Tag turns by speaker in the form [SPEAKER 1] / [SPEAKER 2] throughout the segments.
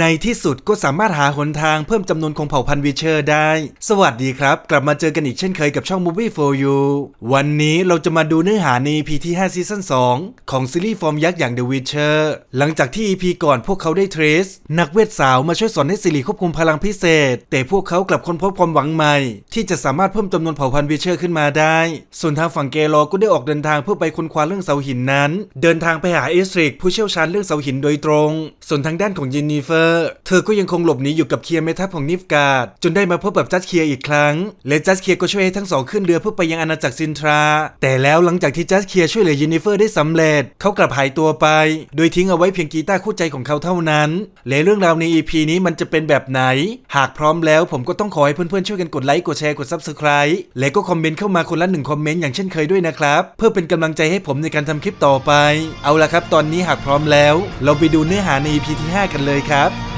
[SPEAKER 1] ในที่สุดก็สามารถหาหนทางเพิ่มจำนวนของเผ่าพันธุ์วิเชอร์ได้ สวัสดีครับ กลับมาเจอกันอีกเช่นเคยกับช่อง Movie for You วันนี้เราจะมาดูเนื้อหาใน EP ที่ 5 ซีซั่น 2 ของซีรีส์ฟอร์มยักษ์อย่าง The Witcher หลังจากที่ EP ก่อนพวกเขาได้เทรส นักเวทสาวมาช่วยสอนให้สิริควบคุมพลังพิเศษ แต่พวกเขากลับค้นพบความหวังใหม่ ที่จะสามารถเพิ่มจำนวนเผ่าพันธุ์วิเชอร์ขึ้นมาได้ ส่วนทางฝั่งเกลอก็ได้ออกเดินทางเพื่อไปค้นคว้าเรื่องเสาหินนั้น เดินทางไปหาเอสริกผู้เชี่ยวชาญเรื่องเสาหินโดยตรง ส่วนทางด้านของยินนิเฟอร์ เธอก็ยังคงหลบหนีอยู่กับเคียร์เมทัพของนิฟกาดจนได้มาพบกับจัสเคียร์อีกครั้ง และจัสเคียร์ก็ช่วยให้ทั้งสองขึ้นเรือเพื่อไปยังอาณาจักรซินทรา แต่แล้วหลังจากที่จัสเคียร์ช่วยเหลือยินนิเฟอร์ได้สำเร็จ เขากลับหายตัวไป โดยทิ้งเอาไว้เพียงกีตาร์คู่ใจของเขาเท่านั้น และเรื่องราวใน EP นี้มันจะเป็นแบบไหน หากพร้อมแล้วผมก็ต้องขอให้เพื่อนๆช่วยกันกดไลค์กดแชร์กด Subscribe และก็คอมเมนต์เข้ามาคนละหนึ่งคอมเมนต์อย่างเช่นเคยด้วยนะครับเพื่อเป็นกำลังใจให้ผมในการทำคลิปต่อไป เอาละครับ ตอนนี้หากพร้อมแล้ว เราไปดูเนื้อหาใน EP ที่ 5 กันเลยครับครับ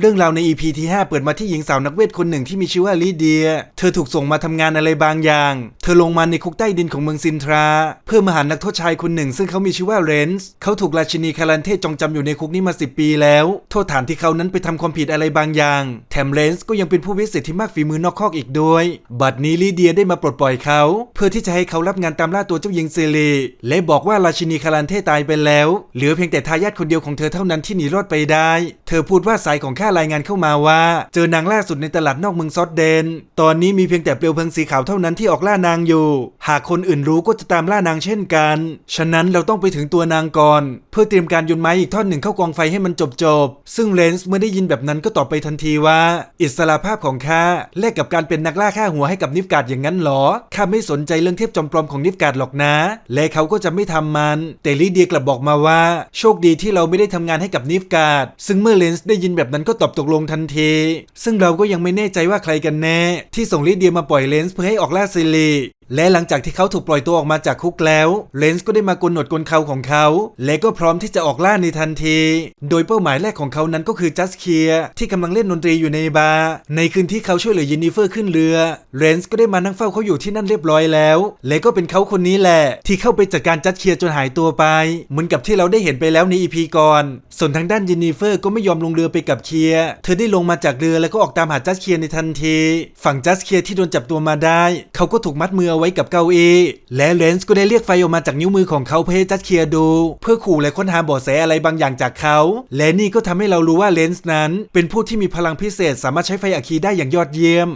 [SPEAKER 1] เรื่องราวใน EP ที่ 5 เปิดมาที่หญิงสาวนักเวทคนหนึ่งที่มีชื่อว่าลิเดีย เธอถูกส่งมาทำงานอะไรบางอย่าง เธอลงมาในคุกใต้ดินของเมืองซินทรา เพื่อมาหานักโทษชายคนหนึ่ง ซึ่งเขามีชื่อว่าเรนส์เขาถูกราชินีคารันเทศจองจำอยู่ในคุกนี้มา 10 ปีแล้ว โทษฐานที่เขานั้นไปทำความผิดอะไรบางอย่าง แถมเรนส์ก็ยังเป็นผู้วิเศษที่มากฝีมือนอกคอกอีกด้วย บัดนี้ลิเดียได้มาปลดปล่อยเขา เพื่อที่จะให้เขารับงานตามล่าตัวเจ้าหญิงเซรีและบอกว่าราชินีคารันเทศตายไปแล้ว เหลือเพียงแต่ทายาทคนเดียวของเธอเท่านั้นที่หนีรอดไปได้ เธอพูดว่าสายของข้ารายงานเข้ามาว่า เจอนางล่าสุดในตลาดนอกเมืองซอดเดน ตอนนี้มีเพียงแต่เปลวเพลิงสีขาวเท่านั้นที่ออกล่านางอยู่ หากคนอื่นรู้ก็จะตามล่านางเช่นกัน ฉะนั้นเราต้องไปถึงตัวนางก่อน เพื่อเตรียมการยนไม้อีกท่อนหนึ่งเข้ากองไฟให้มันจบจบๆซึ่งเลนส์เมื่อได้ยินแบบนั้นก็ตอบไปทันทีว่า อิสระภาพของข้าแลกกับการเป็นนักล่าฆ่าหัวให้กับนิฟกาดอย่างนั้นหรอข้าไม่สนใจเรื่องเทพจอมปลอมของนิฟกาดหรอกนะ และเขาก็จะไม่ทำมัน แต่ลิเดียกลับบอกมาว่า โชคดีที่เราไม่ได้ทำงานให้กับนิฟกาดซึ่งเมื่อเลนส์ได้ยินแบบนั้นก็ตอบตกลงทันที ซึ่งเราก็ยังไม่แน่ใจว่าใครกันแน่ ที่ส่งลิเดียมาปล่อยเลนส์เพื่อให้ออกล่าซิลี และหลังจากที่เขาถูกปล่อยตัวออกมาจากคุกแล้วเลนส์ก็ได้มากลหนวดกลเขาของเขา และก็พร้อมที่จะออกล่าในทันที โดยเป้าหมายแรกของเขานั้นก็คือจัสเคียที่กำลังเล่นดนตรีอยู่ในบาร์ในคืนที่เขาช่วยเหลือยินนิเฟอร์ขึ้นเรือเลนส์ก็ได้มานั่งเฝ้าเขาอยู่ที่นั่นเรียบร้อยแล้ว และก็เป็นเขาคนนี้แหละ ที่เข้าไปจัดการจัสเคียจนหายตัวไป เหมือนกับที่เราได้เห็นไปแล้วในอีพีก่อน ส่วนทางด้านยินนิเฟอร์ก็ไม่ยอมลงเรือไปกับเคียเธอได้ลงมาจากเรือแล้วก็ออกตามหาจัสเคียในทันที ฝั่งจัสเคียที่โดนจับตัวมาได้ เขาก็ถูกมัดมือไว้กับเก้าอี้และเลนส์ก็ได้เรียกไฟออกมาจากนิ้วมือของเขาเพื่อให้จัดเคลียร์ดู เพื่อขู่และค้นหาเบาะแสอะไรบางอย่างจากเขา และนี่ก็ทำให้เรารู้ว่าเลนส์นั้น เป็นผู้ที่มีพลังพิเศษสามารถใช้ไฟอะคีได้อย่างยอดเยี่ยม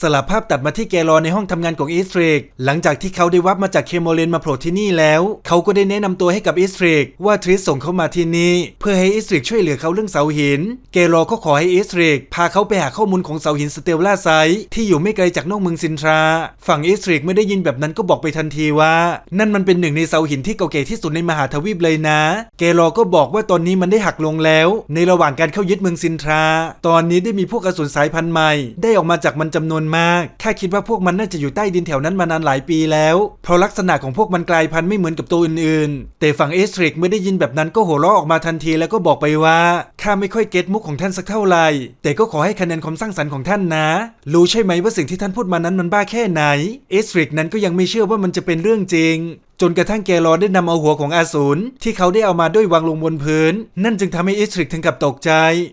[SPEAKER 1] สลับภาพตัดมาที่แกรอในห้องทำงานของอิสเทรกหลังจากที่เขาได้วับมาจากเคโมเลนมาโผล่ที่นี่แล้ว เขาก็ได้แนะนำตัวให้กับอิสเทรกว่าทริสส่งเขามาที่นี่ เพื่อให้อิสเทรกช่วยเหลือเขาเรื่องเสาหิน แกรอก็ขอให้อิสเทรกพาเขาไปหาข้อมูลของเสาหินสเตลล่าไซที่อยู่ไม่ไกลจากนอกเมืองซินทรา ฝั่งอิสเทรกไม่ได้ยินแบบนั้นก็บอกไปทันทีว่า นั่นมันเป็นหนึ่งในเสาหินที่เก่าแก่ที่สุดในมหาทวีปเลยนะ แกรอก็บอกว่าตอนนี้มันได้หักลงแล้ว ในระหว่างการเข้ายึดเมืองซินทรา ตอนนี้ได้มีพวกอสูรสายพันธุ์ใหม่ ได้ออกมาจากมันจำนวนมากแค่คิดว่าพวกมันน่าจะอยู่ใต้ดินแถวนั้นมานานหลายปีแล้ว เพราะลักษณะของพวกมันกลายพันธุ์ไม่เหมือนกับตัวอื่นๆ แต่ฝั่งเอสทริกไม่ได้ยินแบบนั้นก็หัวเราะออกมาทันทีแล้วก็บอกไปว่าข้าไม่ค่อยเก็ตมุกของท่านสักเท่าไหร่ แต่ก็ขอให้คะแนนความสร้างสรรค์ของท่านนะ รู้ใช่ไหมว่าสิ่งที่ท่านพูดมานั้นมันบ้าแค่ไหน เอสทริกนั้นก็ยังไม่เชื่อว่ามันจะเป็นเรื่องจริงจนกระทั่งแกรอได้นำเอาหัวของอาสูรที่เขาได้เอามาด้วยวางลงบนพื้น นั่นจึงทำให้อิสทริกถึงกับตกใจ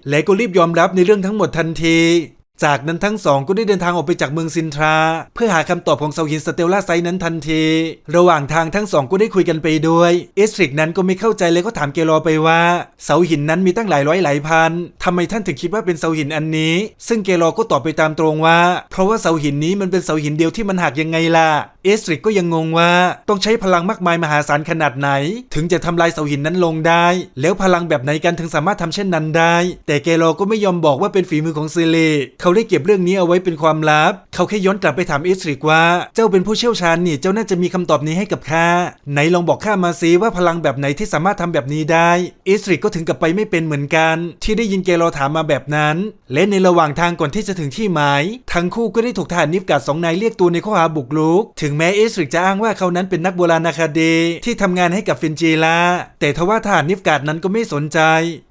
[SPEAKER 1] และก็รีบยอมรับในเรื่องทั้งหมดทันที จากนั้นทั้งสองก็ได้เดินทางออกไปจากเมืองซินทรา เพื่อหาคำตอบของเสาหินสเตลล่าไซต์นั้นทันที ระหว่างทางทั้งสองก็ได้คุยกันไปด้วย เอสริกนั้นก็ไม่เข้าใจเลยก็ถามเกลอไปว่าเสาหินนั้นมีตั้งหลายร้อยหลายพันทำไมท่านถึงคิดว่าเป็นเสาหินอันนี้ ซึ่งเกลอก็ตอบไปตามตรงว่า เพราะว่าเสาหินนี้มันเป็นเสาหินเดียวที่มันหักยังไงล่ะ เอสริกก็ยังงงว่าต้องใช้พลังมากมายมหาศาลขนาดไหน ถึงจะทำลายเสาหินนั้นลงได้ แล้วพลังแบบไหนกันถึงสามารถทำเช่นนั้นได้ แต่เกโลก็ไม่ยอมบอกว่าเป็นฝีมือของซิเลเขาได้เก็บเรื่องนี้เอาไว้เป็นความลับ เขาแค่ย้อนกลับไปถามเอสริกว่า เจ้าเป็นผู้เชี่ยวชาญนี่เจ้าน่าจะมีคำตอบนี้ให้กับข้าไหนลองบอกข้ามาซิว่าพลังแบบไหนที่สามารถทำแบบนี้ได้เอสริกก็ถึงกับไปไม่เป็นเหมือนกัน ที่ได้ยินเกโลถามมาแบบนั้น และในระหว่างทางก่อนที่จะถึงที่หมาย ทั้งคู่ก็ได้ถูกทหารนิฟกาดสองนายเรียกตัวในข้อหาบุกรุก ถึงแม้เอสริกจะอ้างว่าเขานั้นเป็นนักโบราณคดีที่ทำงานให้กับฟินจีลาแต่ทว่าทหารนิฟกาดนั้นก็ไม่สนใจ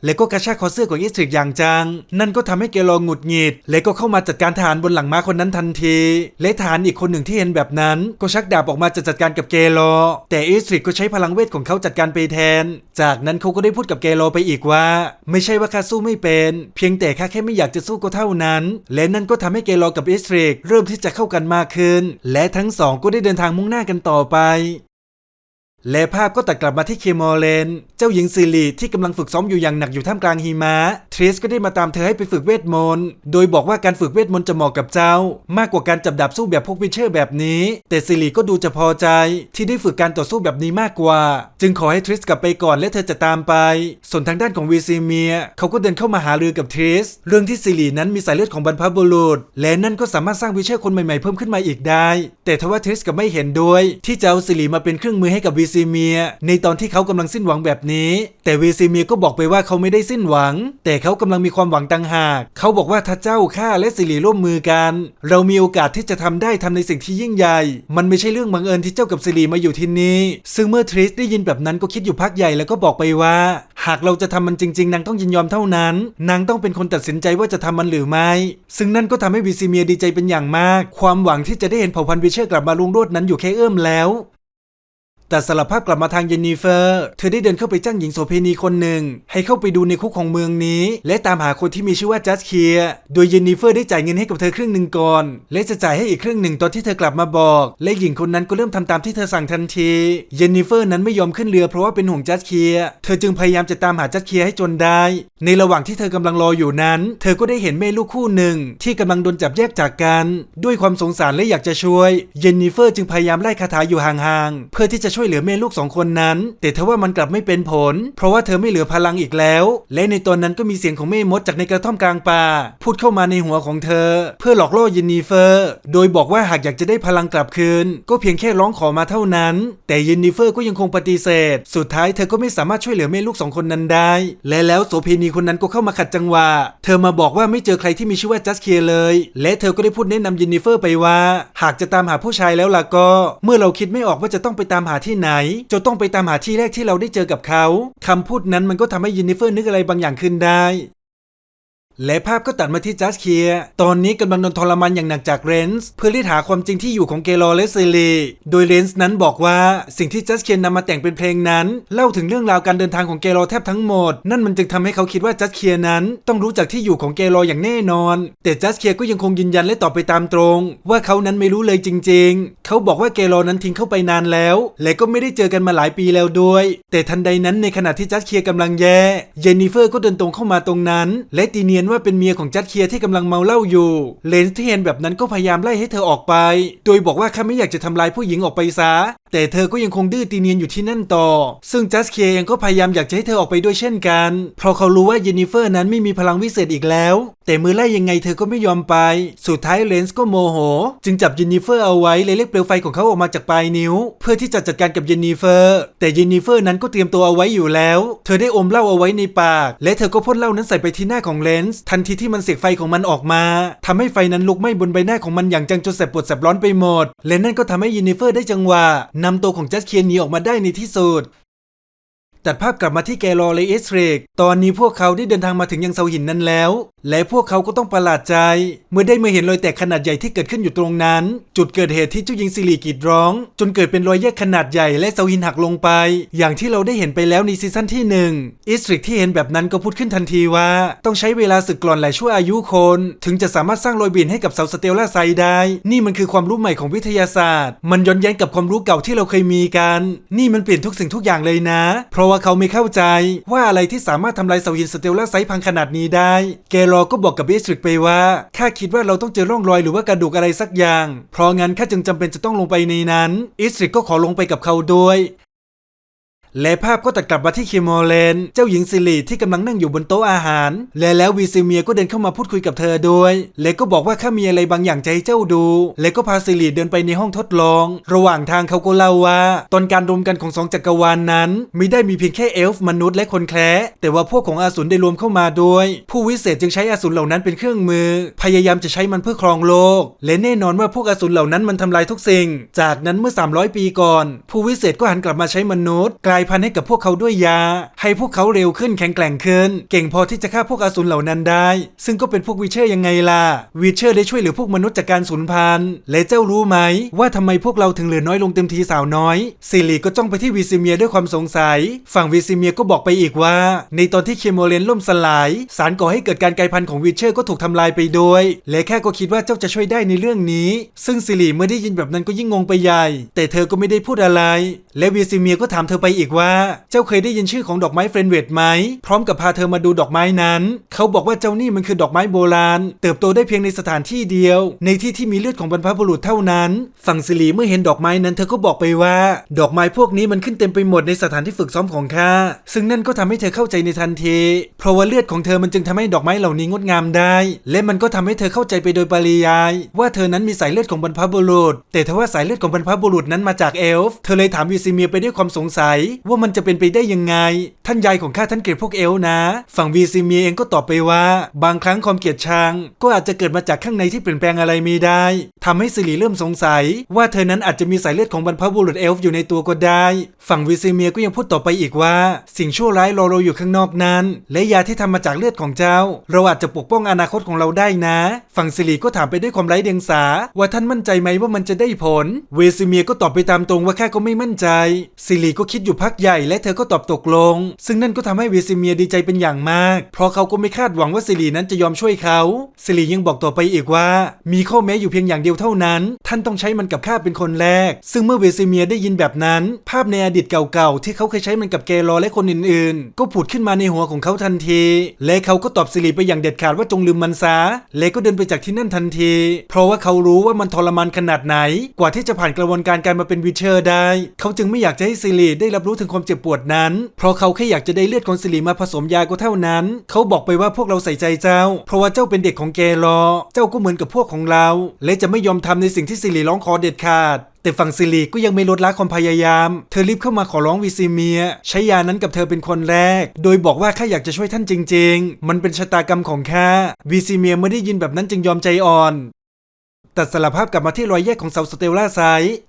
[SPEAKER 1] และก็กระชากคอเสื้อของเอสริกอย่างจัง นั่นก็ทำให้เกโลหงุดหงิดและกก็เข้ามาจัดการทหารบนหลังม้าคนนั้นทันที และทหารอีกคนหนึ่งที่เห็นแบบนั้น ก็ชักดาบออกมาจะจัดการกับเกโลแต่อิสริกก็ใช้พลังเวทของเขาจัดการไปแทน จากนั้นเขาก็ได้พูดกับเกโลไปอีกว่า ไม่ใช่ว่าข้าสู้ไม่เป็น เพียงแต่ข้าแค่ไม่อยากจะสู้ก็เท่านั้น และนั่นก็ทำให้เกโลกับอิสริกเริ่มที่จะเข้ากันมากขึ้น และทั้งสองก็ได้เดินทางมุ่งหน้ากันต่อไป และภาพก็ตัดกลับมาที่เคมอร์เลน เจ้าหญิงซิลีที่กำลังฝึกซ้อมอยู่อย่างหนักอยู่ท่ามกลางหิมะ ทริสก็ได้มาตามเธอให้ไปฝึกเวทมนต์ โดยบอกว่าการฝึกเวทมนต์จะเหมาะกับเจ้า มากกว่าการจับดาบสู้แบบพวกวิเชอร์แบบนี้ แต่ซิลีก็ดูจะพอใจ ที่ได้ฝึกการต่อสู้แบบนี้มากกว่า จึงขอให้ทริสกลับไปก่อนและเธอจะตามไป ส่วนทางด้านของวีซีเมีย เขาก็เดินเข้ามาหารือกับทริส เรื่องที่ซิลีนั้นมีสายเลือดของบรรพบุรุษ และนั่นก็สามารถสร้างวิเชอร์คนใหม่ๆเพิ่มขึ้นมาอีกได้ แต่ทว่าทริสกับไม่เห็นด้วยที่จะเอาซิลีมาเป็นเครื่องมือให้กับวีซีเมีย ในตอนที่เขากำลังสิ้นหวังแบบนี้ แต่วีซีเมียก็บอกไปว่าเขาไม่ได้สิ้นหวัง แต่เขากำลังมีความหวังต่างหาก เขาบอกว่าถ้าเจ้าข้าและซิลีร่วมมือกัน เรามีโอกาสที่จะทำได้ทำในสิ่งที่ยิ่งใหญ่ มันไม่ใช่เรื่องบังเอิญที่เจ้ากับซิลีมาอยู่ที่นี่ซึ่งเมื่อทริสได้ยินแบบนั้นก็คิดอยู่พักใหญ่แล้วก็บอกไปว่า หากเราจะทำมันจริง ๆ นางต้องยินยอมเท่านั้น นางต้องเป็นคนตัดสินใจว่าจะทำมันหรือไม่ ซึ่งนั่นก็ทำให้วีซีเมียดีใจเป็นอย่างมาก ความหวังที่จะได้เห็นเผ่าพันธุ์วิเชอร์กลับมาลุงโรดนั้นอยู่แค่เอื้อมแล้ว แต่สารภาพกลับมาทางเยนนิเฟอร์ เธอได้เดินเข้าไปจ้างหญิงโสเพณีคนหนึ่ง ให้เข้าไปดูในคุกของเมืองนี้ และตามหาคนที่มีชื่อว่าจัสเคีย โดยเยนนิเฟอร์ได้จ่ายเงินให้กับเธอครึ่งหนึ่งก่อน และจะจ่ายให้อีกครึ่งหนึ่งตอนที่เธอกลับมาบอก และหญิงคนนั้นก็เริ่มทำตามที่เธอสั่งทันที เยนนิเฟอร์นั้นไม่ยอมขึ้นเรือเพราะว่าเป็นห่วงจัสเคีย เธอจึงพยายามจะตามหาจัสเคียให้จนได้ ในระหว่างที่เธอกำลังรออยู่นั้น เธอก็ได้เห็นแม่ลูกคู่หนึ่ง ที่กำลังโดนจับแยกจากกัน ด้วยความสงสารและอยากจะช่วย เยนนิเฟอร์จึงพยายามไล่คาถาอยู่ห่างๆ เพื่อที่จะช่วยเหลือแม่ลูกสองคนนั้น แต่ทว่ามันกลับไม่เป็นผล เพราะว่าเธอไม่เหลือพลังอีกแล้ว และในตอนนั้นก็มีเสียงของแม่มดจากในกระท่อมกลางป่า พูดเข้ามาในหัวของเธอ เพื่อหลอกล่อเยนนิเฟอร์ โดยบอกว่าหากอยากจะได้พลังกลับคืน ก็เพียงแค่ร้องขอมาเท่านั้น แต่เยนนิเฟอร์ก็ยังคงปฏิเสธ สุดท้ายเธอก็ไม่สามารถช่วยเหลือแม่ลูกสองคนนั้นได้ และแล้วโสเพณีคนนั้นก็เข้ามาขัดจังหวะ เธอมาบอกว่าไม่เจอใครที่มีชื่อว่าจัสเคียเลย และเธอก็ได้พูดแนะนำเยนนิเฟอร์ไปว่า หากจะตามหาผู้ชายแล้วล่ะก็ เมื่อเราคิดไม่ออกว่าจะต้องไปตามหาที่ไหนจะต้องไปตามหาที่แรกที่เราได้เจอกับเขาคำพูดนั้นมันก็ทำให้ยนนิเฟอร์นึกอะไรบางอย่างขึ้นได้ และภาพก็ตัดมาที่จัสเคีย ตอนนี้กำลังโดนทรมานอย่างหนักจากเรนส์เพื่อรีดหาความจริงที่อยู่ของเกลอและเซเลโดยเรนส์นั้นบอกว่าสิ่งที่จัสเคียนำมาแต่งเป็นเพลงนั้น เล่าถึงเรื่องราวการเดินทางของเกลอแทบทั้งหมด นั่นมันจึงทำให้เขาคิดว่าจัสเคียนั้น ต้องรู้จักที่อยู่ของเกลออย่างแน่นอน แต่จัสเคียก็ยังคงยืนยันและตอบไปตามตรง ว่าเขานั้นไม่รู้เลยจริง ๆ เขาบอกว่าเกลอนั้นทิ้งเข้าไปนานแล้ว และก็ไม่ได้เจอกันมาหลายปีแล้วด้วย แต่ทันใดนั้นในขณะที่จัสเคียร์กำลังแย่เยนนิเฟอร์ก็เดินตรงเข้ามาตรงนั้น และตีเนียนว่าเป็นเมียของจัดเคียร์ที่กำลังเมาเหล้าอยู่เลนส์ที่เห็นแบบนั้นก็พยายามไล่ให้เธอออกไป โดยบอกว่าข้าไม่อยากจะทำลายผู้หญิงออกไปซะแต่เธอก็ยังคงดื้อตีเนียนอยู่ที่นั่นต่อ ซึ่งจัสเคียร์เองก็พยายามอยากจะให้เธอออกไปด้วยเช่นกัน เพราะเขารู้ว่าเยนนิเฟอร์นั้นไม่มีพลังวิเศษอีกแล้ว แต่มือไล่ยังไงเธอก็ไม่ยอมไป สุดท้ายเลนส์ก็โมโห จึงจับเยนนิเฟอร์เอาไว้เลยเรียกเปลวไฟของเขาออกมาจากปลายนิ้ว เพื่อที่จะจัดการกับเยนนิเฟอร์ แต่เยนนิเฟอร์นั้นก็เตรียมตัวเอาไว้อยู่แล้ว เธอได้อมเหล้าเอาไว้ในปาก และเธอก็พ่นเหล้านั้นใส่ไปที่หน้าของเลนส์ทันทีที่มันเสกไฟของมันออกมาทำให้ไฟนั้นลุกไหม้บนใบหน้าของมันอย่างจังจนแสบปวดแสบร้อนไปหมด และนั่นก็ทำให้เยนนิเฟอร์ได้จังหวะนำตัวของจัสเคียนหนีออกมาได้ในที่สุด ตัดภาพกลับมาที่แกลอและเอสเรก ตอนนี้พวกเขาได้เดินทางมาถึงยังเสาหินนั้นแล้ว และพวกเขาก็ต้องประหลาดใจ เมื่อได้มาเห็นรอยแตกขนาดใหญ่ที่เกิดขึ้นอยู่ตรงนั้น จุดเกิดเหตุที่เจ้าหญิงซิลีกรีดร้อง จนเกิดเป็นรอยแยกขนาดใหญ่และเสาหินหักลงไป อย่างที่เราได้เห็นไปแล้วในซีซั่นที่หนึ่งเอสเรกที่เห็นแบบนั้นก็พูดขึ้นทันทีว่า ต้องใช้เวลาสึกกร่อนหลายชั่วอายุคน ถึงจะสามารถสร้างรอยบินให้กับเสาสเตลล่าไซได้ นี่มันคือความรู้ใหม่ของวิทยาศาสตร์ มันย้อนแย้งกับความรู้เก่าที่เราเคยมีกัน นี่มันเปลี่ยนทุกสิ่งทุกอย่างเลยนะ เพราะว่าเขาไม่เข้าใจ ว่าอะไรที่สามารถทำลายเสาหินสเตลล่าไซด์พังขนาดนี้ได้ แกรอก็บอกกับเอสริกไปว่าข้าคิดว่าเราต้องเจอร่องรอยหรือว่ากระดูกอะไรสักอย่าง เพราะงั้นข้าจึงจำเป็นจะต้องลงไปในนั้นอิสริกก็ขอลงไปกับเขาด้วย และภาพก็ตัดกลับมาที่คิมอเลน เจ้าหญิงซิลีที่กำลังนั่งอยู่บนโต๊ะอาหาร และแล้ววีซิเมียก็เดินเข้ามาพูดคุยกับเธอด้วยและก็บอกว่าข้ามีอะไรบางอย่างจะให้เจ้าดู และก็พาซิลีเดินไปในห้องทดลอง ระหว่างทางเขาก็เล่าว่า ตอนการรวมกันของสองจักรวาลนนั้นไม่ได้มีเพียงแค่เอลฟ์มนุษย์และคนแคระแต่ว่าพวกของอาสูรได้รวมเข้ามาด้วย ผู้วิเศษจึงใช้อาสูรเหล่านั้นเป็นเครื่องมือ พยายามจะใช้มันเพื่อครองโลก และแน่นอนว่าพวกอาสูรเหล่านั้นมันทำลายทุกสิ่ง จากนั้นเมื่อ 300 ปีก่อน ผู้วิเศษก็หันกลับมาใช้มนุษย์กลายพันธุ์ให้กับพวกเขาด้วยยา ให้พวกเขาเร็วขึ้นแข็งแกร่งขึ้น เก่งพอที่จะฆ่าพวกอสูรเหล่านั้นได้ ซึ่งก็เป็นพวกวิเชอร์ยังไงล่ะวิเชอร์ได้ช่วยเหลือพวกมนุษย์จากการสูญพันธุ์และเจ้ารู้ไหม ว่าทำไมพวกเราถึงเหลือน้อยลงเต็มทีสาวน้อยซิลีก็จ้องไปที่วิซิเมียด้วยความสงสัย ฝั่งวิซิเมียก็บอกไปอีกว่า ในตอนที่เคมโมเลนล่มสลาย สารก่อให้เกิดการกลายพันธุ์ของวิเชอร์ก็ถูกทำลายไปโดยและแค่ก็คิดว่าเจ้าจะช่วยได้ในเรื่องนี้ ซึ่งซิลีเมื่อได้ยินแบบนั้นก็ยิ่งงงไปใหญ่ แต่เธอก็ไม่ได้พูดอะไร และวิซิเมียก็ถามเธอไปอีกว่า เจ้าเคยได้ยินชื่อของดอกไม้เฟรนเวดไหม พร้อมกับพาเธอมาดูดอกไม้นั้น เขาบอกว่าเจ้านี่มันคือดอกไม้โบราณ เติบโตได้เพียงในสถานที่เดียว ในที่ที่มีเลือดของบรรพบุรุษเท่านั้น ฝั่งซิลีเมื่อเห็นดอกไม้นั้น เธอก็บอกไปว่า ดอกไม้พวกนี้มันขึ้นเต็มไปหมดในสถานที่ฝึกซ้อมของข้า ซึ่งนั่นก็ทำให้เธอเข้าใจในทันที เพราะว่าเลือดของเธอมันจึงทำให้ดอกไม้เหล่านี้งดงามได้ และมันก็ทำให้เธอเข้าใจไปโดยปริยาย ว่าเธอนั้นมีสายเลือดของบรรพบุรุษ แต่ทว่าสายเลือดของบรรพบุรุษนั้นมาจากเอลฟ์ เธอเลยถามวิซิเมียไปด้วยความสงสัยว่ามันจะเป็นไปได้ยังไง ท่านยายของข้าท่านเกลียดพวกเอล์นะ ฝั่งวิซิเมียเองก็ตอบไปว่า บางครั้งความเกลียดชังก็อาจจะเกิดมาจากข้างในที่เปลี่ยนแปลงอะไรไม่ได้ทำให้ซิลีเริ่มสงสัย ว่าเธอนั้นอาจจะมีสายเลือดของบรรพบุรุษเอลฟ์อยู่ในตัวก็ได้ ฝั่งวิซิเมียก็ยังพูดต่อไปอีกว่า สิ่งชั่วร้ายรอเราอยู่ข้างนอกนั้น และยาที่ทำมาจากเลือดของเจ้า เราอาจจะปกป้องอนาคตของเราได้นะ ฝั่งซิลีก็ถามไปด้วยความไร้เดียงสา ว่าท่านมั่นใจไหมว่ามันจะได้ผล เวซิเมียก็ตอบไปตามตรงว่าแค่ก็ไม่มั่นใจซิลีก็คิดอยู่พักใหญ่และเธอก็ตอบตกลง ซึ่งนั่นก็ทำให้เวซิเมียดีใจเป็นอย่างมาก เพราะเขาก็ไม่คาดหวังว่าซิลีนั้นจะยอมช่วยเขาซิลียังบอกต่อไปอีกว่า มีข้อแม้อยู่เพียงอย่างเดียวเท่านั้น ท่านต้องใช้มันกับข้าเป็นคนแรก ซึ่งเมื่อเวซิเมียได้ยินแบบนั้น ภาพในอดีตเก่าๆที่เขาเคยใช้มันกับเกลอและคนอื่นๆ ก็ผุดขึ้นมาในหัวของเขาทันที และเขาก็ตอบซิลีไปอย่างเด็ดขาดว่าจงลืมมันซะและก็เดินไปจากที่นั่นทันที เพราะว่าเขารู้ว่ามันทรมานขนาดไหน กว่าที่จะผ่านกระบวนการการมาเป็นวิเชอร์ได้ เขาจึงไม่อยากจะให้ซิลีได้รับรู้ถึงความเจ็บปวดนั้น เพราะเขาแค่อยากจะได้เลือดของซิลีมาผสมยาก็เท่านั้น เขาบอกไปว่าพวกเราใส่ใจเจ้า เพราะว่าเจ้าเป็นเด็กของเกลอ เจ้าก็เหมือนกับพวกของเรา และจะไม่ยอมทำในสิ่งที่ซิลีร้องขอเด็ดขาดแต่ฝั่งซิลีก็ยังไม่ลดละความพยายาม เธอรีบเข้ามาขอร้องวิซิเมีย ใช้ยานั้นกับเธอเป็นคนแรก โดยบอกว่าข้าอยากจะช่วยท่านจริง ๆ มันเป็นชะตากรรมของข้าวิซิเมียเมื่อได้ยินแบบนั้นจึงยอมใจอ่อน ตัดสารภาพกลับมาที่รอยแยกของเสาสเตลล่าไซ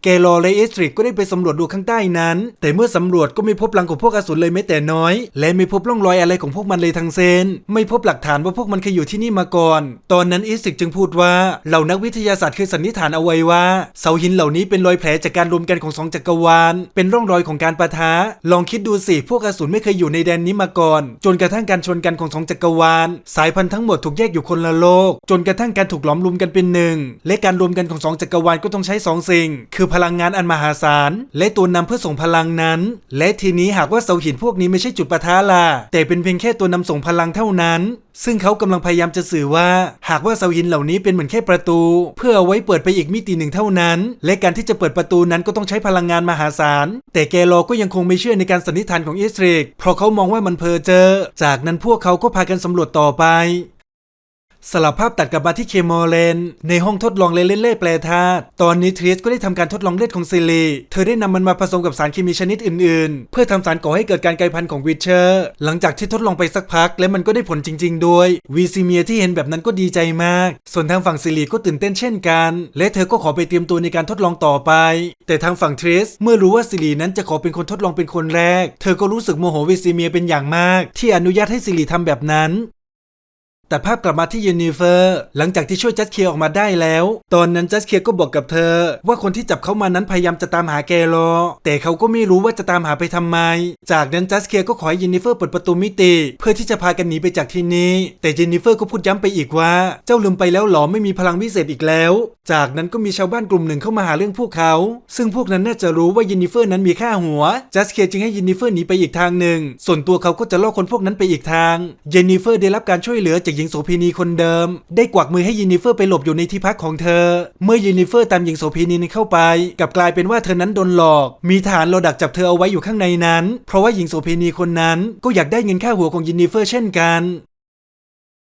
[SPEAKER 1] เกลอและเอสตริกก็ได้ไปสำรวจดูข้างใต้นั้น แต่เมื่อสำรวจก็ไม่พบรังของพวกอสูรเลยแม้แต่น้อย และไม่พบร่องรอยอะไรของพวกมันเลยทั้งเซนไม่พบหลักฐานว่าพวกมันเคยอยู่ที่นี่มาก่อน ตอนนั้นเอสตริกจึงพูดว่าเหล่านักวิทยาศาสตร์เคยสันนิษฐานเอาไว้ว่า เสาหินเหล่านี้เป็นรอยแผลจากการรวมกันของสองจักรวาล เป็นร่องรอยของการประทะลองคิดดูสิพวกอสูรไม่เคยอยู่ในแดนนี้มาก่อน จนกระทั่งการชนกันของสองจักรวาล สายพันธุ์ทั้งหมดถูกแยกอยู่คนละโลก จนกระทั่งการถูกหลอมรวมกันเป็นหนึ่งและการรวมกันของสองจักรวาลก็ต้องใช้สองสิ่ง คือพลังงานอันมหาศาล และตัวนำเพื่อส่งพลังนั้น และทีนี้หากว่าเสาหินพวกนี้ไม่ใช่จุดปะทะล่ะแต่เป็นเพียงแค่ตัวนำส่งพลังเท่านั้นซึ่งเขากำลังพยายามจะสื่อว่า หากว่าเสาหินเหล่านี้เป็นเหมือนแค่ประตู เพื่อเอาไว้เปิดไปอีกมิติหนึ่งเท่านั้น และการที่จะเปิดประตูนั้นก็ต้องใช้พลังงานมหาศาล แต่แกลอก็ยังคงไม่เชื่อในการสันนิษฐานของอิสริกเพราะเขามองว่ามันเพ้อเจ้อจากนั้นพวกเขาก็พากันสำรวจต่อไป สลับภาพตัดกลับมาที่เคมอลเลน ในห้องทดลองเลเล่นเล่แปลธาตุตอนนี้ทริสก็ได้ทำการทดลองเลือดของซิลีเธอได้นำมันมาผสมกับสารเคมีชนิดอื่นๆ เพื่อทำสารก่อให้เกิดการกลายพันธุ์ของวิเชอร์ หลังจากที่ทดลองไปสักพัก และมันก็ได้ผลจริง ๆ ด้วยวีซิเมียที่เห็นแบบนั้นก็ดีใจมาก ส่วนทางฝั่งซิลีก็ตื่นเต้นเช่นกัน และเธอก็ขอไปเตรียมตัวในการทดลองต่อไป แต่ทางฝั่งทริสเมื่อรู้ว่าซิลีนั้นจะขอเป็นคนทดลองเป็นคนแรก เธอก็รู้สึกโมโหวีซิเมียเป็นอย่างมาก ที่อนุญาตให้ซิลีทำแบบนั้น แต่ภาพกลับมาที่ยนนิเฟอร์หลังจากที่ช่วยจัสเคียออกมาได้แล้ว ตอนนั้นจัสเคียก็บอกกับเธอ ว่าคนที่จับเขามานั้นพยายามจะตามหาแกโลแต่เขาก็ไม่รู้ว่าจะตามหาไปทำไม จากนั้นจัสเคียก็ขอให้ยนนิเฟอร์เปิดประตูมิติ เพื่อที่จะพากันหนีไปจากที่นี้ แต่ยนนิเฟอร์ก็พูดย้ำไปอีกว่า เจ้าลืมไปแล้วหรอไม่มีพลังวิเศษอีกแล้ว จากนั้นก็มีชาวบ้านกลุ่มหนึ่งเข้ามาหาเรื่องพวกเขา ซึ่งพวกนั้นน่าจะรู้ว่ายนนิเฟอร์นั้นมีค่าหัวจัสเคียจึงให้ยนนิเฟอร์หนีไปอีกทางหนึ่งส่วนตัวเขาก็จะล่อคนพวกนั้นไปอีกทางยนนิเฟอร์ได้รับการช่วยเหลือจากหญิงโสเภณีคนเดิม ได้กวักมือให้ยนนิเฟอร์ไปหลบอยู่ในที่พักของเธอ เมื่อยนนิเฟอร์ตามหญิงโสเภณีนั้นเข้าไปกลับกลายเป็นว่าเธอนั้นโดนหลอก มีทหารเราดักจับเธอเอาไว้อยู่ข้างในนั้น เพราะว่าหญิงโสเภณีคนนั้นก็อยากได้เงินค่าหัวของยนนิเฟอร์เช่นกัน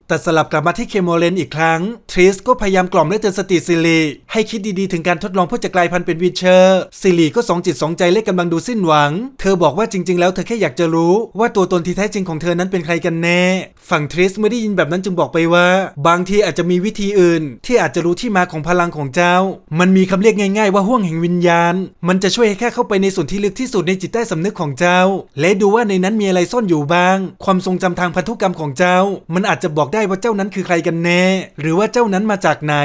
[SPEAKER 1] แต่สลับกลับมาที่เคโมเลนอีกครั้ง ทริสก็พยายามกล่อมและเตือนสติซิลีให้คิดดีๆ ถึงการทดลองเพื่อจะกลายพันธุ์เป็นวิเชอร์ซิลีก็สองจิตสองใจและกำลังดูสิ้นหวัง เธอบอกว่าจริงๆ แล้วเธอแค่อยากจะรู้ว่าตัวตนที่แท้จริงของเธอนั้นเป็นใครกันแน่ฝั่งทริสเมื่อได้ยินแบบนั้นจึงบอกไปว่า บางทีอาจจะมีวิธีอื่น ที่อาจจะรู้ที่มาของพลังของเจ้า มันมีคำเรียกง่ายๆ ว่าห่วงแห่งวิญญาณ มันจะช่วยให้แค่เข้าไปในส่วนที่ลึกที่สุดในจิตใต้สำนึกของเจ้า และดูว่าในนั้นมีอะไรซ่อนอยู่บ้าง ความทรงจำทางพันธุกรรมของเจ้า มันอาจจะบอกได้ว่าเจ้านั้นคือใครกันแน่ หรือว่าเจ้านั้นมาจากไหน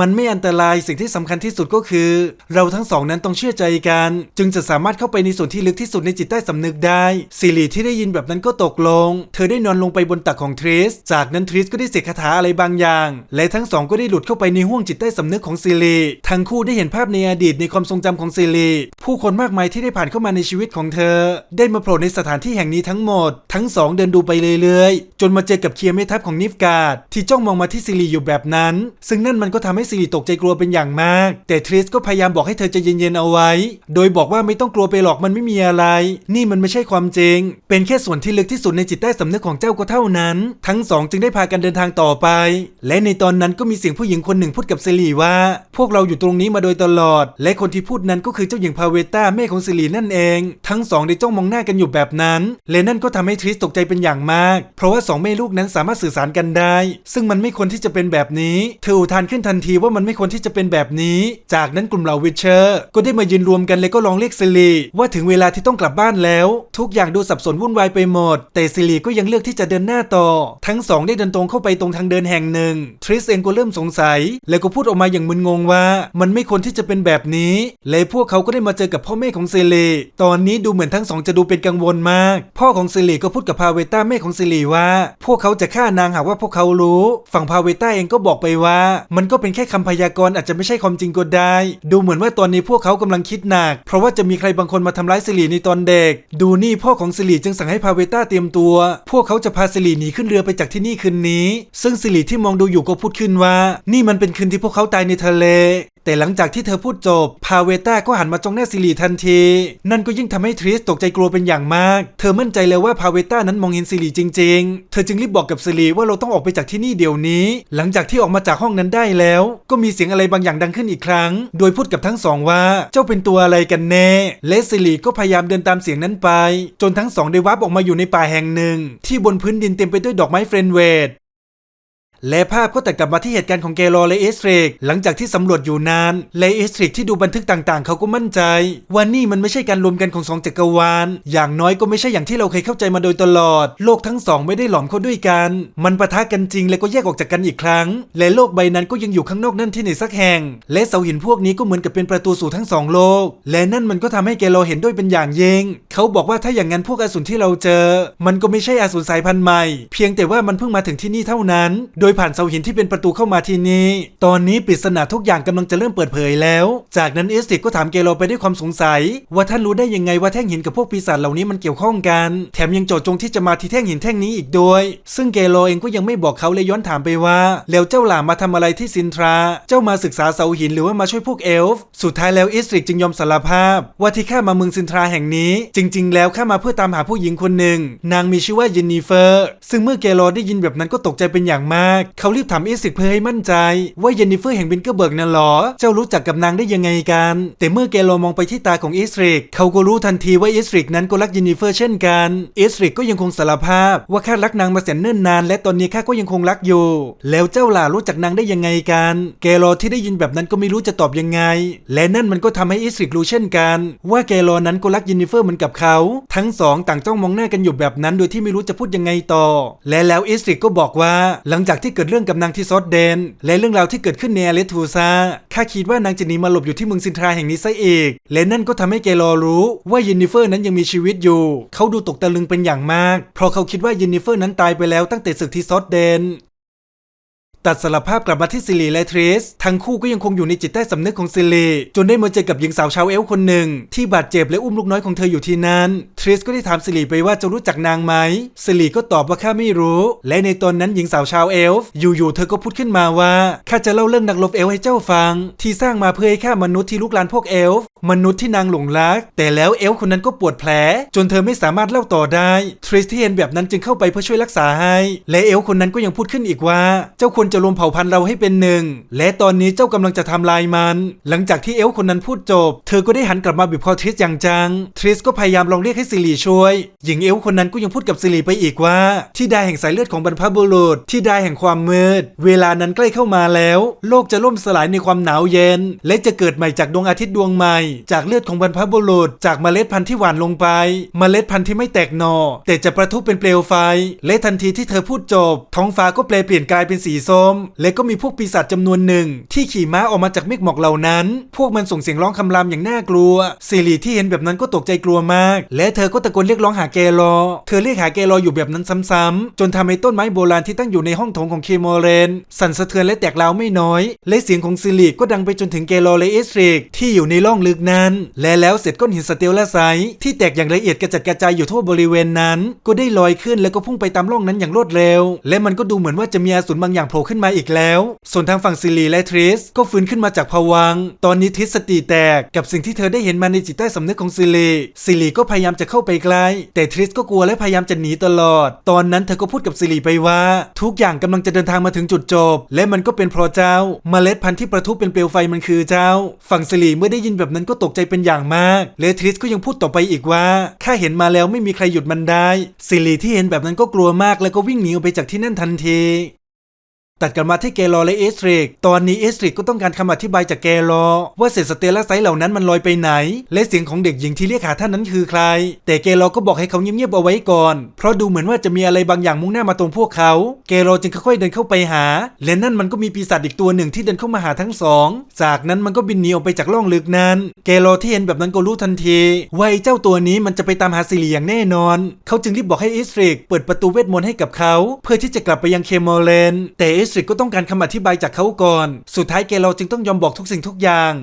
[SPEAKER 1] มันไม่อันตรายสิ่งที่สำคัญที่สุดก็คือ เราทั้งสองนั้นต้องเชื่อใจกัน จึงจะสามารถเข้าไปในส่วนที่ลึกที่สุดในจิตใต้สำนึกได้ซิลีที่ได้ยินแบบนั้นก็ตกลง เธอได้นอนลงไปบนตักของทริส จากนั้นทริสก็ได้เสกคาถาอะไรบางอย่าง และทั้งสองก็ได้หลุดเข้าไปในห้วงจิตใต้สำนึกของซิลีทั้งคู่ได้เห็นภาพในอดีตในความทรงจำของซิลีผู้คนมากมายที่ได้ผ่านเข้ามาในชีวิตของเธอ ได้มาโผล่ในสถานที่แห่งนี้ทั้งหมด ทั้งสองเดินดูไปเรื่อยๆ จนมาเจอกับเคียร์เมทัพของนิฟการ์ดที่จ้องมองมาที่ซิลีอยู่แบบนั้น ซึ่งนั่นมันก็ทำให้ซิลีตกใจกลัวเป็นอย่างมาก แต่ทริสก็พยายามบอกให้เธอใจเย็นๆเอาไว้ โดยบอกว่าไม่ต้องกลัวไปหรอกมันไม่มีอะไร นี่มันไม่ใช่ความจริง เป็นแค่ส่วนที่ลึกที่สุดในจิตใต้สำนึกของเจ้าก็เท่านั้นทั้งสองจึงได้พากันเดินทางต่อไป และในตอนนั้นก็มีเสียงผู้หญิงคนหนึ่งพูดกับซิลีว่า พวกเราอยู่ตรงนี้มาโดยตลอด และคนที่พูดนั้นก็คือเจ้าหญิงพาเวต้าแม่ของซิลีนั่นเอง ทั้งสองได้จ้องมองหน้ากันอยู่แบบนั้น และนั่นก็ทำให้ทริสตกใจเป็นอย่างมาก เพราะว่าสองแม่ลูกนั้นสามารถสื่อสารกันได้ ซึ่งมันไม่ควรที่จะเป็นแบบนี้ เธออุทานขึ้นทันทีว่ามันไม่ควรที่จะเป็นแบบนี้ จากนั้นกลุ่มเหล่าวิเชอร์ก็ได้มายืนรวมกันและก็ลองเรียกซิลีว่าถึงเวลาที่ต้องกลับบ้านแล้ว ทุกอย่างดูสับสนวุ่นวายไปหมด แต่ซิลีก็ยังเลือกที่จะเดินหน้าต่อทั้งสองได้เดินตรงเข้าไปตรงทางเดินแห่งหนึ่ง ทริสเองก็เริ่มสงสัย แล้วก็พูดออกมาอย่างมึนงงว่า มันไม่ควรที่จะเป็นแบบนี้ และพวกเขาก็ได้มาเจอกับพ่อแม่ของเซิลีตอนนี้ดูเหมือนทั้งสองจะดูเป็นกังวลมาก พ่อของเซิลีก็พูดกับพาเวต้าแม่ของเซิลีว่า พวกเขาจะฆ่านางหากว่าพวกเขารู้ ฝั่งพาเวต้าเองก็บอกไปว่า มันก็เป็นแค่คำพยากรณ์อาจจะไม่ใช่ความจริงก็ได้ ดูเหมือนว่าตอนนี้พวกเขากำลังคิดหนัก เพราะว่าจะมีใครบางคนมาทำร้ายเซิลีในตอนเด็ก ดูนี่พ่อของเซิลีจึงสั่งให้พาเวต้าเตรียมตัว พวกเขาจะพาเซิลีหนีขึ้นเรือไปจากที่นี่คืนนี้ ซึ่งสิริที่มองดูอยู่ก็พูดขึ้นว่า นี่มันเป็นคืนที่พวกเขาตายในทะเล แต่หลังจากที่เธอพูดจบ พาเวต้าก็หันมาจ้องหน้าซิลีทันที นั่นก็ยิ่งทำให้ทริสตกใจกลัวเป็นอย่างมาก เธอมั่นใจเลยว่าพาเวต้านั้นมองเห็นซิลีจริง ๆ เธอจึงรีบบอกกับซิลีว่าเราต้องออกไปจากที่นี่เดี๋ยวนี้ หลังจากที่ออกมาจากห้องนั้นได้แล้ว ก็มีเสียงอะไรบางอย่างดังขึ้นอีกครั้ง โดยพูดกับทั้งสองว่าเจ้าเป็นตัวอะไรกันแน่และซิลีก็พยายามเดินตามเสียงนั้นไป จนทั้งสองได้วับออกมาอยู่ในป่าแห่งหนึ่ง ที่บนพื้นดินเต็มไปด้วยดอกไม้เฟรนเวด และภาพก็ตัดกลับมาที่เหตุการณ์ของเกโรและเอสเทริกหลังจากที่สำรวจอยู่นานและเอสเทริกที่ดูบันทึกต่างๆ เขาก็มั่นใจว่านี่มันไม่ใช่การรวมกันของสองจักรวาล อย่างน้อยก็ไม่ใช่อย่างที่เราเคยเข้าใจมาโดยตลอด โลกทั้งสองไม่ได้หลอมเข้าด้วยกัน มันปะทะกันจริงและก็แยกออกจากกันอีกครั้ง และโลกใบนั้นก็ยังอยู่ข้างนอกนั่นที่ไหนสักแห่ง และเสาหินพวกนี้ก็เหมือนกับเป็นประตูสู่ทั้งสองโลก และนั่นมันก็ทำให้เกโรเห็นด้วยเป็นอย่างยิ่งเขาบอกว่าถ้าอย่างนั้นพวกอสูรที่เราเจอ มันก็ไม่ใช่อสูรสายพันธุ์ใหม่ เพียงแต่ว่ามันเพิ่งมาถึงที่นี่เท่านั้น โดยยผ่านเสาหินที่เป็นประตูเข้ามาที่นี่ตอนนี้ปริศนาทุกอย่างกำลังจะเริ่มเปิดเผยแล้ว จากนั้นเอสติกก็ถามเกโรไปด้วยความสงสัย ว่าท่านรู้ได้ยังไงว่าแท่งหินกับพวกปีศาจเหล่านี้มันเกี่ยวข้องกัน แถมยังโจทย์จงที่จะมาที่แท่งหินแท่งนี้อีกด้วย ซึ่งเกโรเองก็ยังไม่บอกเขาเลยย้อนถามไปว่า แล้วเจ้าหล่ามาทำอะไรที่ซินทรา เจ้ามาศึกษาเสาหินหรือว่ามาช่วยพวกเอลฟ์สุดท้ายแล้วเอสติกจึงยอมสารภาพ ว่าที่ข้ามาเมืองซินทราแห่งนี้ จริง ๆ แล้วข้ามาเพื่อตามหาผู้หญิงคนหนึ่งนางมีชื่อว่าเยนนิเฟอร์ ซึ่งเมื่อเกโรได้ยินแบบนั้นก็ตกใจเป็นอย่างมากเขารีบถามเอสิกเพื่อให้มั่นใจ ว่าเยนนิเฟอร์แห่งบินเกอร์เบิร์กนั่นหรอ เจ้ารู้จักกับนางได้ยังไงกัน แต่เมื่อเกโรมองไปที่ตาของเอสริกเขาก็รู้ทันทีว่าเอสริกนั้นก็รักเยนนิเฟอร์เช่นกันเอสริกก็ยังคงสารภาพ ว่าข้ารักนางมาแสนเนิ่นนาน และตอนนี้ข้าก็ยังคงรักอยู่ แล้วเจ้าหล่ารู้จักนางได้ยังไงกันเกโรที่ได้ยินแบบนั้นก็ไม่รู้จะตอบยังไง และนั่นมันก็ทำให้เอสริกรู้เช่นกัน ว่าเกโรนั้นก็รักเยนนิเฟอร์เหมือนกับเขาทั้งสองต่างจ้องมองหน้ากันอยู่แบบนั้น โดยที่ไม่รู้จะพูดยังไงต่อ และแล้วเอสริกก็บอกว่าหลังจากที่เกิดเรื่องกับนางที่ซอดเดน และเรื่องราวที่เกิดขึ้นในอาเลทูซาข้าคิดว่านางจะหนีมาหลบอยู่ที่เมืองซินทราแห่งนี้ซะอีก และนั่นก็ทำให้เกลอรู้ว่าเยนนิเฟอร์นั้นยังมีชีวิตอยู่ เขาดูตกตะลึงเป็นอย่างมาก เพราะเขาคิดว่าเยนนิเฟอร์นั้นตายไปแล้วตั้งแต่ศึกที่ซอดเดน ตัดสลับภาพกลับมาที่ซิลีและทริส ทั้งคู่ก็ยังคงอยู่ในจิตใต้สำนึกของซิลีจนได้มาเจอกับหญิงสาวชาวเอลคนหนึ่ง ที่บาดเจ็บและอุ้มลูกน้อยของเธออยู่ที่นั่นทริสก็ได้ถามซิลีไปว่าจะรู้จักนางไหมซิลีก็ตอบว่าข้าไม่รู้ และในตอนนั้นหญิงสาวชาวเอลฟ์อยู่ๆเธอก็พูดขึ้นมาว่าข้าจะเล่าเรื่องนักรบเอลฟ์ให้เจ้าฟัง ที่สร้างมาเพื่อให้ฆ่ามนุษย์ที่ลุกลานพวกเอลฟ์มนุษย์ที่นางหลงรัก แต่แล้วเอลคนนั้นก็ปวดแผล จนเธอไม่สามารถเล่าต่อได้ ทริสที่เห็นแบบนั้นจึงเข้าไปเพื่อช่วยรักษาให้และเอลคนนั้นก็ยังพูดขึ้นอีกว่าเจ้าควรจะรวมเผ่าพันธุ์เราให้เป็นหนึ่ง และตอนนี้เจ้ากำลังจะทำลายมัน หลังจากที่เอลคนนั้นพูดจบ เธอก็ได้หันกลับมาบีบคอทริสอย่างจัง ทริสก็พยายามลองเรียกให้ซิลีช่วย หญิงเอลคนนั้นก็ยังพูดกับซิลีไปอีกว่า ที่ไดาแห่งสายเลือดของบรรพบุรุษ ที่ไดาแห่งความมืด เวลานั้นใกล้เข้ามาแล้ว โลกจะล่มสลายในความหนาวเย็น และจะเกิดใหม่จากดวงอาทิตย์ดวงใหม่ จากเลือดของบรรพบุรุษ จากเมล็ดพันธุ์ที่หวานลงไป เมล็ดพันธุ์ที่ไม่แตกหนอ่อแต่จะประทุเป็นเปลวไฟ และทันทีที่เธอพูดจบ ท้องฟ้าก็แปลเปลี่ยนกลายเป็นสีส้มและก็มีพวกปีศาจจำนวนหนึ่ง ที่ขี่ม้าออกมาจากเมฆหมอกเหล่านั้น พวกมันส่งเสียงร้องคำรามอย่างน่ากลัวซิลีที่เห็นแบบนั้นก็ตกใจกลัวมาก และเธอก็ตะโกนเรียกร้องหาเกลอเธอเรียกหาเกลออยู่แบบนั้นซ้ำๆจนทำให้ต้นไม้โบราณที่ตั้งอยู่ในห้องโถงของเคโมเรน สั่นสะเทือนและแตกร้าวไม่น้อย และเสียงของซิลีก็ดังไปจนถึงเกลอและเอสริกที่อยู่ในร่องลึกนั้น และแล้วเสร็จก้อนหินสเตลลาไซที่แตกอย่างละเอียดกระจัดกระจายอยู่ทั่วบริเวณนั้น ก็ได้ลอยขึ้นแล้วก็พุ่งไปตามร่องนั้นอย่างรวดเร็ว และมันก็ดูเหมือนว่าจะมีอสูรบางอย่างโผล่ขึ้นมาอีกแล้ว ส่วนทางฝั่งซิลีและทริสก็ฟื้นขึ้นมาจากภวัง ตอนนี้ทริสสติแตกกับสิ่งที่เธอได้เห็นมาในจิตใต้สำนึกของซิลีซิลีก็พยายามจะเข้าไปใกล้แต่ทริสก็กลัวและพยายามจะหนีตลอด ตอนนั้นเธอก็พูดกับซิลีไปว่า ทุกอย่างกำลังจะเดินทางมาถึงจุดจบ และมันก็เป็นเพราะเจ้าเมล็ดพันธุ์ที่ประทุเป็นเปลวไฟมันคือเจ้า ฝั่งซิลีเมื่อได้ยินแบบนั้นก็ตกใจเป็นอย่างมาก และทริสก็ยังพูดต่อไปอีกว่าข้าเห็นมาแล้วไม่มีใครหยุดมันได้ซิลีที่เห็นแบบนั้นก็กลัวมากแล้วก็วิ่งหนีออกไปจากที่นั่นทันที ตัดกันมาที่เกลอและเอสตริก ตอนนี้เอสตริกก็ต้องการคำอธิบายจากเกลอว่าเศษสเตลไซต์เหล่านั้นมันลอยไปไหน และเสียงของเด็กหญิงที่เรียกหาท่านนั้นคือใคร แต่เกลอก็บอกให้เขาเงียบๆเอาไว้ก่อน เพราะดูเหมือนว่าจะมีอะไรบางอย่างมุ่งหน้ามาตรงพวกเขา เกลอจึงค่อยๆเดินเข้าไปหา และนั่นมันก็มีปีศาจอีกตัวหนึ่งที่เดินเข้ามาหาทั้งสอง จากนั้นมันก็บินหนีออกไปจากร่องลึกนั้น เกลอที่เห็นแบบนั้นก็รู้ทันทีว่าไอ้เจ้าตัวนี้มันจะไปตามหาซิลีอย่างแน่นอน เขาจึงรีบบอกให้เอสตริกเปิดประตูเวทมนต์ให้กับเขา เพื่อที่จะกลับไปยังเคมอเลนแต่เอสตริกก็ต้องการคำอธิบายจากเขาก่อน สุดท้ายเกลอจึงต้องยอมบอกทุกสิ่งทุกอย่าง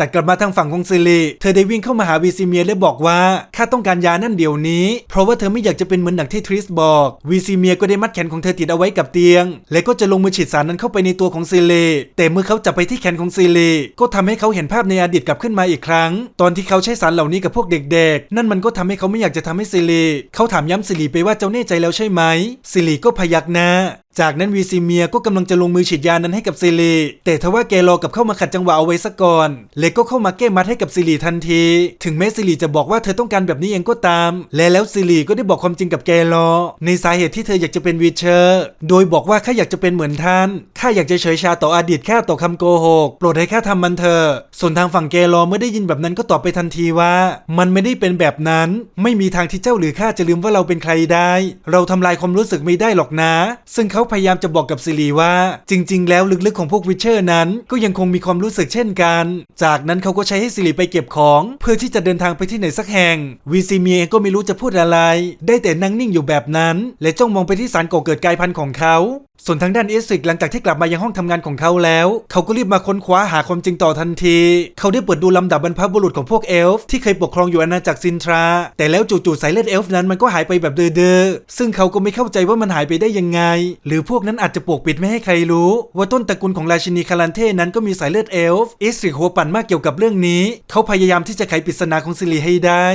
[SPEAKER 1] แต่กลับมาทางฝั่งของซิลีเธอได้วิ่งเข้ามาหาวีซิเมียและบอกว่าข้าต้องการยานั่นเดี๋ยวนี้ เพราะว่าเธอไม่อยากจะเป็นเหมือนดังที่ทริสบอกวีซิเมียก็ได้มัดแขนของเธอติดเอาไว้กับเตียง และก็จะลงมือฉีดสารนั้นเข้าไปในตัวของซิลีแต่เมื่อเขาจับไปที่แขนของซิลีก็ทำให้เขาเห็นภาพในอดีตกลับขึ้นมาอีกครั้ง ตอนที่เขาใช้สารเหล่านี้กับพวกเด็กๆ นั่นมันก็ทำให้เขาไม่อยากจะทำให้ซิลีเขาถามย้ำซิลีไปว่าเจ้าแน่ใจแล้วใช่ไหมซิลีก็พยักหน้าจากนั้นวีซิเมียก็กำลังจะลงมือฉีดยานั้นให้กับซิลีแต่ทว่าเกลอกับเข้ามาขัดจังหวะเอาไว้ซะก่อนเลก็เข้ามาแก้มัดให้กับซิลีทันที ถึงแม้ซิลีจะบอกว่าเธอต้องการแบบนี้เองก็ตาม และแล้วซิลีก็ได้บอกความจริงกับเกลอในสาเหตุที่เธออยากจะเป็นวีเชอร์โดยบอกว่าข้าอยากจะเป็นเหมือนท่านข้าอยากจะเฉยชาต่ออดีตแค่ต่อคำโกหกโปรดให้ข้าทำมันเถอะส่วนทางฝั่งเกลอเมื่อได้ยินแบบนั้นก็ตอบไปทันทีว่า มันไม่ได้เป็นแบบนั้น ไม่มีทางที่เจ้าหรือข้าจะลืมว่าเราเป็นใครได้ เราทำลายความรู้สึกไม่ได้หรอกนะ ซึ่งเขาาพยายามจะบอกกับซิลีว่า จริง ๆ แล้วลึกๆของพวกวิเชอร์นั้น ก็ยังคงมีความรู้สึกเช่นกัน จากนั้นเขาก็ใช้ให้ซิลีไปเก็บของ เพื่อที่จะเดินทางไปที่ไหนสักแห่งวีซีเมียเองก็ไม่รู้จะพูดอะไร ได้แต่นั่งนิ่งอยู่แบบนั้น และจ้องมองไปที่สารก่อเกิดกายพันธุ์ของเขา ส่วนทางด้านเอสิกหลังจากที่กลับมายังห้องทำงานของเขาแล้ว เขาก็รีบมาค้นคว้าหาความจริงต่อทันที เขาได้เปิดดูลำดับบรรพบุรุษของพวกเอลฟ์ที่เคยปกครองอยู่อาณาจักรซินทรา แต่แล้วจู่ๆสายเลือดเอลฟ์นั้นมันก็หายไปแบบเด้อๆซึ่งเขาก็ไม่เข้าใจว่ามันหายไปได้ยังไง หรือพวกนั้นอาจจะปกปิดไม่ให้ใครรู้ ว่าต้นตระกูลของราชินีคารันเทนั้นก็มีสายเลือดเอลฟ์เอสิกหัวปั่นมากเกี่ยวกับเรื่องนี้ เขาพยายามที่จะไขปริศนาของซิลีให้ได้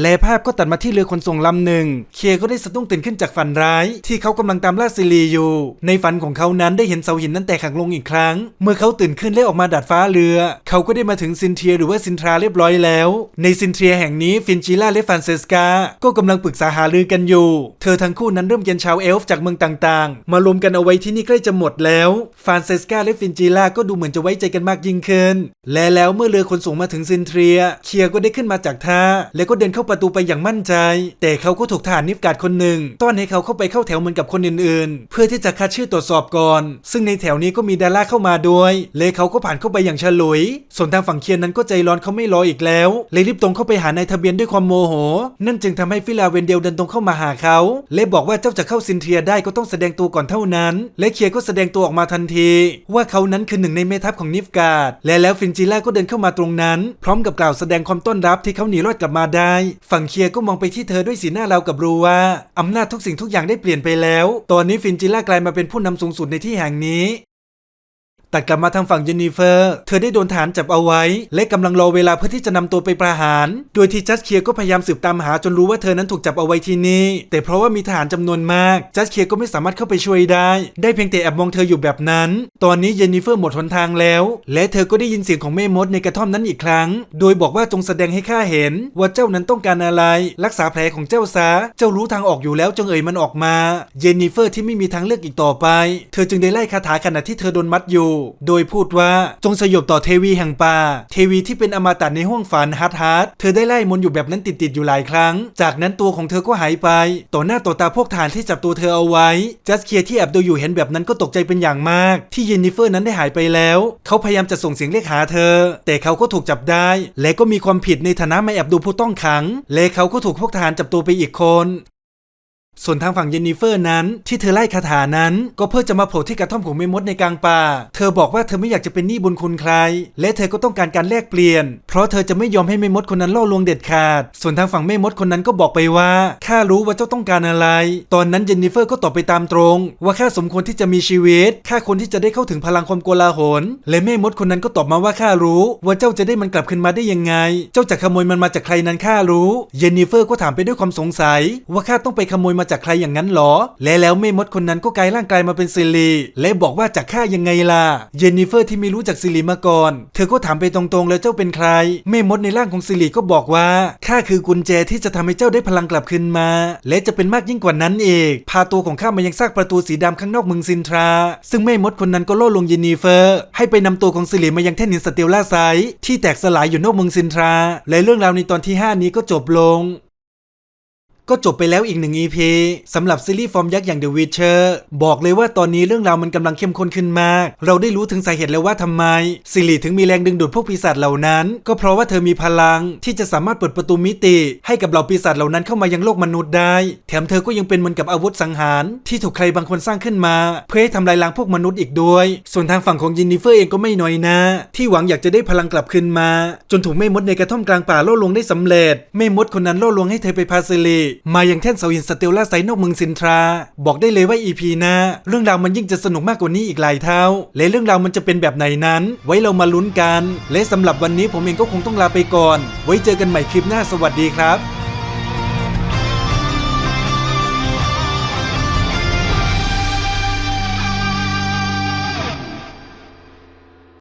[SPEAKER 1] และภาพก็ตัดมาที่เรือขนส่งลำหนึ่ง เคลียร์ก็ได้สะดุ้งตื่นขึ้นจากฝันร้าย ที่เขากำลังตามล่าซิลีอยู่ ในฝันของเขานั้นได้เห็นเสาหินนั้นแตกหักลงอีกครั้ง เมื่อเขาตื่นขึ้นและออกมาดาดฟ้าเรือ เขาก็ได้มาถึงซินเทียหรือว่าซินทราเรียบร้อยแล้ว ในซินเทียแห่งนี้ฟินจิล่าและฟานเซสกา ก็กำลังปรึกษาหารือกันอยู่ เธอทั้งคู่นั้นเริ่มเย็นชาวเอลฟ์จากเมืองต่างๆ มารวมกันเอาไว้ที่นี่ใกล้จะหมดแล้วฟานเซสกาและฟินจิล่าก็ดูเหมือนจะไว้ใจกันมากยิ่งขึ้น และแล้วเมื่อเรือขนส่งมาถึงซินเทีย เคียก็ได้ขึ้นมาจากท่า แล้วก็เดินเข้าาประตูไปอย่างมั่นใจ แต่เขาก็ถูกทหารนิฟการ์ดคนหนึ่งต้อนให้เขาเข้าไปเข้าแถวเหมือนกับคนอื่นๆ เพื่อที่จะคัดชื่อตรวจสอบก่อน ซึ่งในแถวนี้ก็มีดาราเข้ามาด้วยเลยเขาก็ผ่านเข้าไปอย่างฉลุย ส่วนทางฝั่งเคียนนั้นก็ใจร้อนเขาไม่รออีกแล้ว เลยรีบตรงเข้าไปหานายทะเบียนด้วยความโมโห นั่นจึงทำให้ฟิลาเวนเดลเดินตรงเข้ามาหาเขาและบอกว่าเจ้าจะเข้าซินเทียได้ก็ต้องแสดงตัวก่อนเท่านั้น และเคียก็แสดงตัวออกมาทันที ว่าเขานั้นคือหนึ่งในเมทัพของนิฟการ์ดและแล้วฟินจิล่าก็เดินเข้ามาตรงนั้น พร้อมกับกล่าวแสดงความต้อนรับที่เขาหนีรอดกลับมาได้ฝั่งเคียร์ก็มองไปที่เธอด้วยสีหน้าเราวกับรูว่าอำนาจทุกสิ่งทุกอย่างได้เปลี่ยนไปแล้ว ตอนนี้ฟินจิล่ากลายมาเป็นผู้นำสูงสุดในที่แห่งนี้ ตัดกลับมาทางฝั่งเจนนิเฟอร์ เธอได้โดนฐานจับเอาไว้ และกำลังรอเวลาเพื่อที่จะนำตัวไปประหาร โดยที่จัสเคียก็พยายามสืบตามหาจนรู้ว่าเธอนั้นถูกจับเอาไว้ที่นี่ แต่เพราะว่ามีทหารจำนวนมาก จัสเคียก็ไม่สามารถเข้าไปช่วยได้ ได้เพียงแต่แอบมองเธออยู่แบบนั้น ตอนนี้เจนนิเฟอร์หมดหนทางแล้ว และเธอก็ได้ยินเสียงของแม่มดในกระท่อมนั้นอีกครั้ง โดยบอกว่าจงแสดงให้ข้าเห็น ว่าเจ้านั้นต้องการอะไร รักษาแผลของเจ้าซะ เจ้ารู้ทางออกอยู่แล้วจงเอ่ยมันออกมา เจนนิเฟอร์ที่ไม่มีทางเลือกอีกต่อไป เธอจึงได้ไล่คาถาขณะที่เธอโดนมัดอยู่โดยพูดว่าจงสยบต่อเทวีแห่งป่า เทวีที่เป็นอมตะในห้วงฝันฮาร์ดฮาร์ดเธอได้ไล่มนอยู่แบบนั้นติดๆอยู่หลายครั้ง จากนั้นตัวของเธอก็หายไป ต่อหน้าต่อตาพวกทหารที่จับตัวเธอเอาไว้ จัสเคียที่แอบดูอยู่เห็นแบบนั้นก็ตกใจเป็นอย่างมาก ที่เยนนิเฟอร์นั้นได้หายไปแล้ว เขาพยายามจะส่งเสียงเรียกหาเธอ แต่เขาก็ถูกจับได้ และก็มีความผิดในฐานะไมาแอบดูผู้ต้องขัง และเขาก็ถูกพวกทหารจับตัวไปอีกคน ส่วนทางฝั่งเยนนิเฟอร์นั้น ที่เธอไล่คาถานั้น ก็เพื่อจะมาโผล่ที่กระท่อมของเมมดในกลางป่า เธอบอกว่าเธอไม่อยากจะเป็นหนี้บุญคุณใคร และเธอก็ต้องการการแลกเปลี่ยน เพราะเธอจะไม่ยอมให้เมมดคนนั้นล่อลวงเด็ดขาด ส่วนทางฝั่งเมมดคนนั้นก็บอกไปว่าข้ารู้ว่าเจ้าต้องการอะไร ตอนนั้นเยนนิเฟอร์ก็ตอบไปตามตรง ว่าข้าสมควรที่จะมีชีวิตข้าควรที่จะได้เข้าถึงพลังความโกลาหลและเมมดคนนั้นก็ตอบมาว่าข้ารู้ ว่าเจ้าจะได้มันกลับคืนมาได้ยังไง เจ้าจะขโมยมันมาจากใครนั้นข้ารู้ เยนนิเฟอร์ก็ถามไปด้วยความสงสัย ว่าข้าต้องไปขโมยมาจากใครอย่างนั้นหรอ และแล้วแม่มดคนนั้นก็กลายร่างกายมาเป็นซิลีและบอกว่าจากข้ายังไงล่ะเยนนิเฟอร์ที่ไม่รู้จักซิลีมาก่อน เธอก็ถามไปตรงๆแล้วเจ้าเป็นใคร แม่มดในร่างของซิลีก็บอกว่าข้าคือกุญแจที่จะทำให้เจ้าได้พลังกลับคืนมา และจะเป็นมากยิ่งกว่านั้นเองพาตัวของข้ามายังซากประตูสีดำข้างนอกเมืองซินทรา ซึ่งแม่มดคนนั้นก็ล่อลวงเยนนิเฟอร์ ให้ไปนำตัวของซิลีมายังแท่นหินสเตลล่าไซที่แตกสลายอยู่นอกเมืองซินทรา และเรื่องราวในตอนที่ห้านี้ก็จบลง ก็จบไปแล้วอีกหนึ่ง EP สำหรับซีรีส์ฟอร์มยักษ์อย่าง The Witcher บอกเลยว่าตอนนี้เรื่องราวมันกำลังเข้มข้นขึ้นมาก เราได้รู้ถึงสาเหตุแล้วว่าทำไมซิลีถึงมีแรงดึงดูดพวกปีศาจเหล่านั้น ก็เพราะว่าเธอมีพลังที่จะสามารถเปิดประตูมิติ ให้กับเหล่าปีศาจเหล่านั้นเข้ามายังโลกมนุษย์ได้ แถมเธอก็ยังเป็นเหมือนกับอาวุธสังหาร ที่ถูกใครบางคนสร้างขึ้นมา เพื่อให้ทำลายล้างพวกมนุษย์อีกด้วย ส่วนทางฝั่งของยินนิเฟอร์เองก็ไม่น้อยนะ ที่หวังอยากจะได้พลังกลับคืนมา จนถูกแม่มดในกระท่อมกลางป่าล่อลวงได้สำเร็จแม่มดคนนั้นล่อลวงให้เธอไปพาซิลีมาอย่างแท่นเสาหินสเตลล่าไซนอกเมืองซินทรา บอกได้เลยว่า EP หน้าเรื่องราวมันยิ่งจะสนุกมากกว่านี้อีกหลายเท่า และเรื่องราวมันจะเป็นแบบไหนนั้น ไว้เรามาลุ้นกัน และสำหรับวันนี้ผมเองก็คงต้องลาไปก่อน ไว้เจอกันใหม่คลิปหน้าสวัสดีครับ